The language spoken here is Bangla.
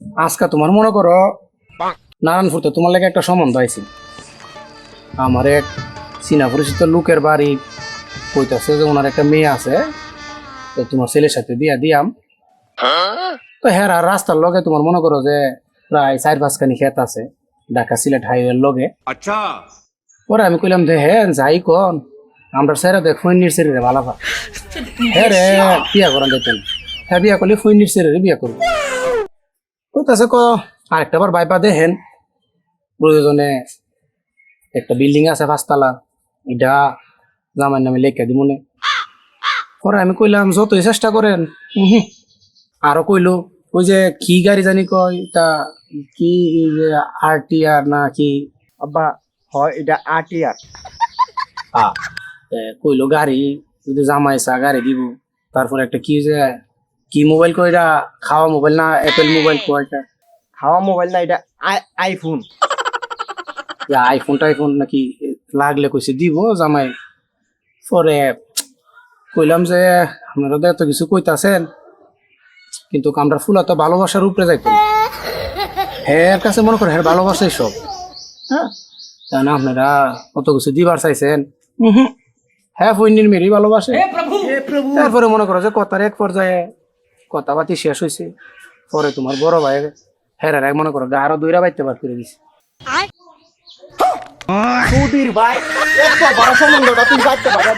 আজকে তোমার মনে করো নারায়ণপুর তো তোমার লেগে একটা সম্বন্ধ আইসি আমার এক চীনা পরিচিত লোকের বাড়ি কইতাছে যে ওনার একটা মেয়ে আছে তো তোমার ছেলের সাথে দিয়া দিয়াম। তো হ্যাঁ আর রাস্তার লগে তোমার মনে করো যে প্রায় চার পাঁচখানি খেত আছে ঢাকা সিলেট হাইওয়ের লগে। আচ্ছা। ওরা আমি কইলাম যে হ্যাঁ যাই কন আমরা স্যারা দেখ ফৈনির সেরে ভালো হ্যাঁ রে বিয়া করান দেখেন হ্যাঁ বিয়া করলে ফৈনির সেরে বিয়া করব। কইতাছে ক আরেকটা বার বাইপা দেখেন। প্রয়োজনে একটা বিল্ডিং আছে পাঁচতলা এটা জামাই নামে লেখা দিব মনে। পরে আমি কইলাম যতই চেষ্টা করেন। আরও কইলো ওই যে কি গাড়ি জানি কয় তা কি আর টি আর না কি? আব্বা হয় এটা আট ইয়ার আ, এ, কইলো গাড়ি যদি জামাইছা গাড়ি দিব তারপর একটা কি যে কি মোবাইল কয় এটা? খাওয়া মোবাইল না অ্যাপেল মোবাইল কয় এটা? খাওয়া মোবাইল না এটা আই- আইফোন আইফোন টাইফোন নাকি লাগলে কইছে দিব জামাই। পরে কইলাম যে আপনারা তো এত কিছু কইতাছেন কিন্তু আমরা ফুলা তো ভালোবাসার উপরে যাইতো। হ্যাঁ কাছে মনে করে হ্যাঁ ভালোবাসাই সব। হ্যাঁ? না আপনারা কত কিছু দিবার চাইছেন। হ্যাঁ ফৈনির মেরি ভালোবাসে। তারপরে মনে করো যে কথার এক পর্যায়ে কথাবার্তি শেষ হয়েছে পরে তোমার বড় ভাই হেরার এক মনে করো আরও দুইরা বাইতে বার করে দিছে। সুধীর ভাই এত বড় সম্বন্ধটা তুমি পারবা